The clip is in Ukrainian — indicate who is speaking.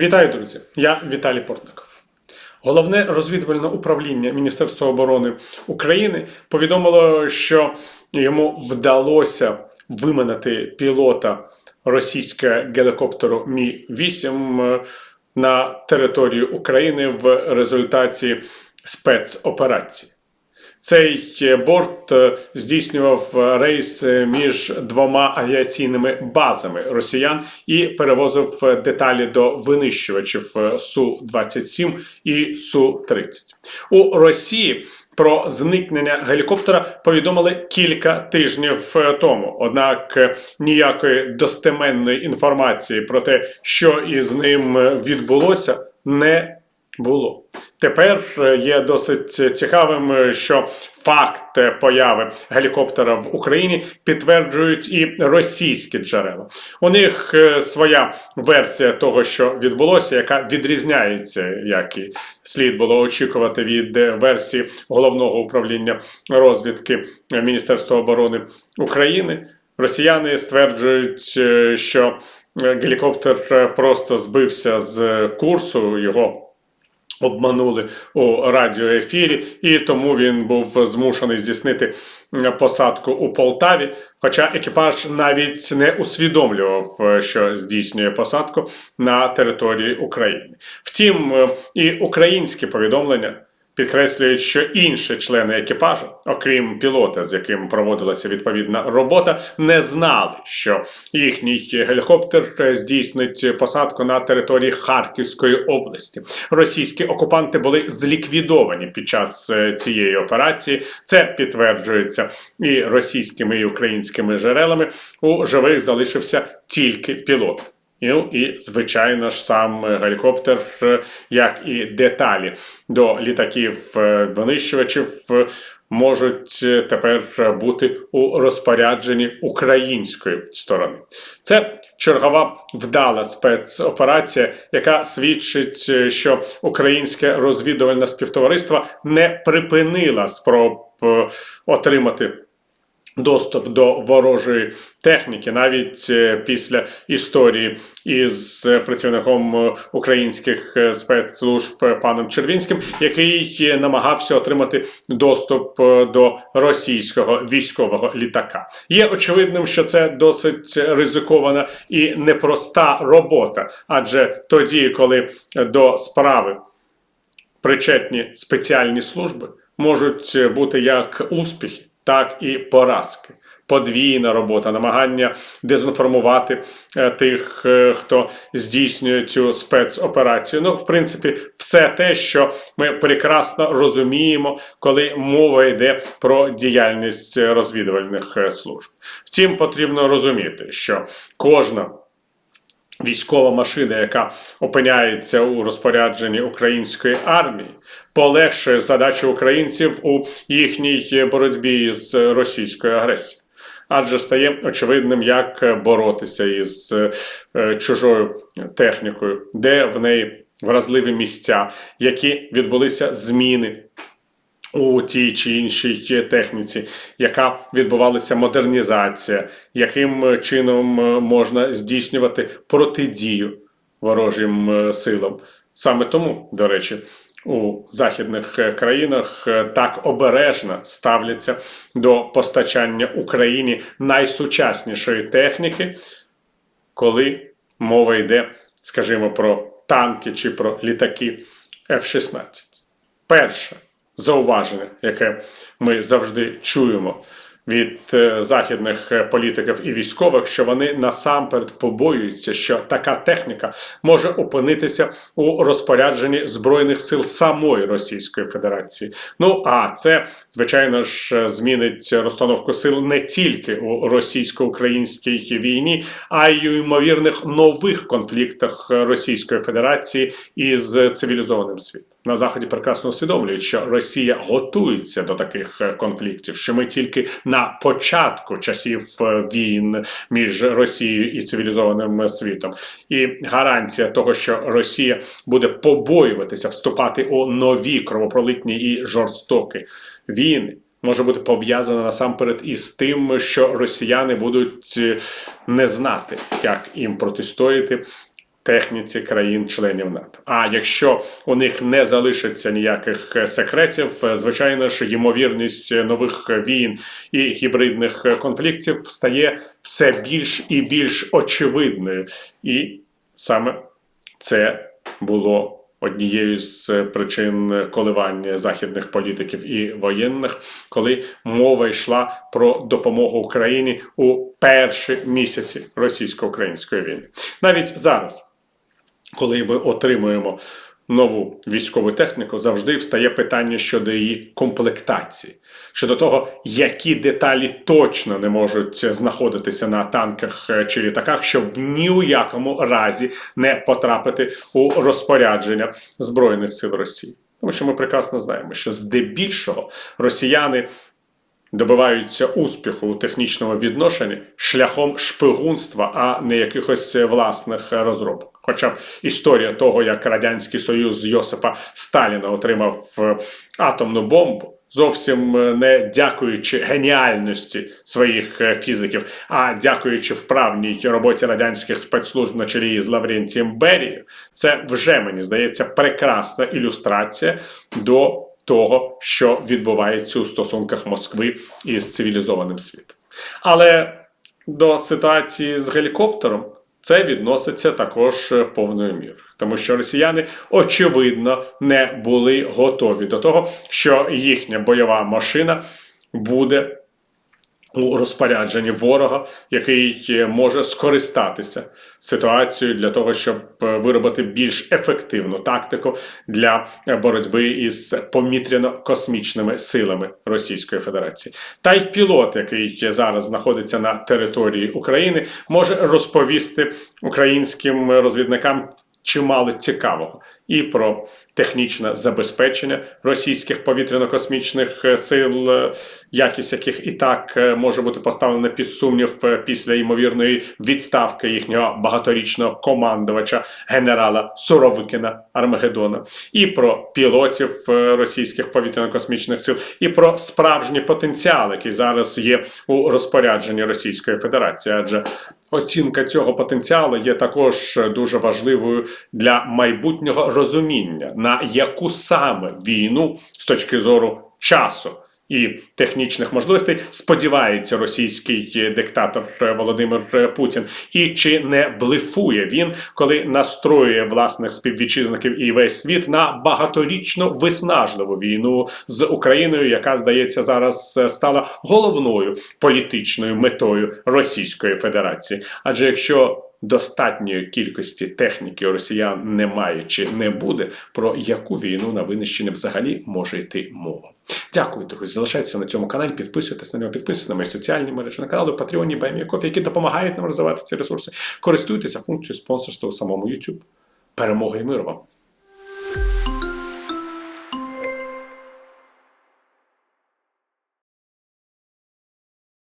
Speaker 1: Вітаю, друзі! Я Віталій Портников. Головне розвідувальне управління Міністерства оборони України повідомило, що йому вдалося виманити пілота російського гелікоптеру Мі 8 на територію України в результаті спецоперації. Цей борт е, здійснював рейс між двома авіаційними базами росіян і перевозив деталі до винищувачів Су-27 і Су-30. У Росії про зникнення гелікоптера повідомили кілька тижнів тому. Однак ніякої достеменної інформації про те, що із ним відбулося, не було. Тепер є досить цікавим, що факт появи гелікоптера в Україні підтверджують і російські джерела. У них е, своя версія того, що відбулося, яка відрізняється, як і слід було очікувати від версії головного управління розвідки Міністерства оборони України. Росіяни стверджують, е, що гелікоптер просто збився з курсу його. Обманули у радіоефірі, і тому він був змушений здійснити посадку у Полтаві. Хоча екіпаж навіть не усвідомлював, що здійснює посадку на території України. Втім, і українські повідомлення підкреслюють, що інші члени екіпажу, окрім пілота, з яким проводилася відповідна робота, не знали, що їхній гелікоптер здійснить посадку на території Харківської області. Російські окупанти були зліквідовані під час е, цієї операції. Це підтверджується і російськими і українськими джерелами. У живих залишився тільки пілот. Ну і, звичайно ж, сам гелікоптер, е, як і деталі до літаків е, винищувачів, е, можуть тепер бути у розпорядженні української сторони. Це чергова вдала спецоперація, яка свідчить, що українське розвідувальне співтовариство не припинило спроб отримати. Доступ до ворожої техніки, навіть е, після історії із працівником українських е, спецслужб паном Червінським, який намагався отримати доступ е, до російського військового літака. Є очевидним, що це досить ризикована і непроста робота, адже тоді, коли до справи причетні спеціальні служби, можуть бути як успіхи так і поразки. Подвійна робота, намагання дезінформувати е, тих, е, хто здійснює цю спецоперацію. Ну, в принципі, все те, що ми прекрасно розуміємо, коли мова йде про діяльність розвідувальних е, служб. Втім, потрібно розуміти, що кожна військова машина, яка опиняється у розпорядженні української армії, полегшує задачу українців у їхній боротьбі з російською агресією. Адже стає очевидним, як боротися із е, чужою технікою, де в неї вразливі місця, які відбулися зміни у тій чи іншій техніці, яка відбувалася модернізація, яким чином можна здійснювати протидію ворожим е, силам. Саме тому, до речі, у західних е, країнах е, так обережно ставляться до постачання Україні найсучаснішої техніки, коли мова йде, скажімо, про танки чи про літаки F-16. Перше зауваження, яке ми завжди чуємо від е, західних е, політиків і військових, що вони насамперед побоюються, що така техніка може опинитися у розпорядженні збройних сил самої Російської Федерації. Ну а це звичайно ж змінить розстановку сил не тільки у російсько-українській війні, а й у ймовірних нових конфліктах Російської Федерації із цивілізованим світом. На заході прекрасно усвідомлюють, що Росія готується до таких конфліктів, що ми тільки на початку часів війн між Росією і цивілізованим світом, і гарантія того, що Росія буде побоюватися вступати у нові кровопролитні і жорстокі війни. Може бути пов'язана насамперед із тим, що росіяни будуть не знати, як їм протистояти техніці країн-членів НАТО. А якщо у них не залишиться ніяких е, секретів, е, звичайно ж, ймовірність нових війн і гібридних е, конфліктів стає все більш і більш очевидною. І саме це було однією з причин коливання західних політиків і воєнних, коли мова йшла про допомогу Україні у перші місяці російсько-української війни. Навіть зараз, коли ми отримуємо нову військову техніку, завжди встає питання щодо її комплектації, щодо того, які деталі точно не можуть знаходитися на танках е, чи літаках, щоб ні у якому разі не потрапити у розпорядження Збройних сил Росії. Тому що ми прекрасно знаємо, що здебільшого росіяни добиваються успіху у технічному відношенні шляхом шпигунства, а не якихось власних розробок. Хоча б історія того, як Радянський Союз Йосипа Сталіна отримав е, атомну бомбу. Зовсім е, не дякуючи геніальності своїх е, фізиків, а дякуючи вправній роботі радянських спецслужб на чолі з Лаврентієм Берією, це вже мені здається прекрасна ілюстрація до того, що відбувається у стосунках Москви із цивілізованим світом. Але до ситуації з гелікоптером це відноситься також е, повною мірою, тому що росіяни очевидно не були готові до того, що їхня бойова машина буде у розпорядженні ворога, який е, може скористатися ситуацією для того, щоб е, виробити більш ефективну тактику для е, боротьби із повітряно-космічними силами Російської Федерації. Та й пілот, який зараз знаходиться на території України, може розповісти українським розвідникам чимало цікавого і про технічне забезпечення російських повітряно-космічних е, сил, е, якість яких і так е, може бути поставлена під сумнів після ймовірної відставки їхнього багаторічного командувача генерала Суровикіна Армагеддона, і про пілотів російських повітряно-космічних сил, і про справжній потенціал, який зараз є у розпорядженні Російської Федерації, адже Оцінка цього потенціалу є також дуже важливою для майбутнього розуміння, на яку саме війну з точки зору часу і технічних можливостей сподівається російський диктатор Володимир Путін, і чи не блефує він, коли настроює власних співвітчизників і весь світ на багаторічну виснажливу війну з Україною, яка здається зараз е, стала головною політичною метою Російської Федерації. Адже якщо достатньої кількості техніки росіян немає чи не буде, про яку війну на винищенні взагалі може йти мова. Дякую, друзі. Залишайтеся на цьому каналі, підписуйтесь на нього, підписуйтесь на мої соціальні мережі, на канали Патреоні, Баймікофі, які допомагають нам розвивати ці ресурси. Користуйтеся функцією спонсорства у самому YouTube. Перемоги і миру вам!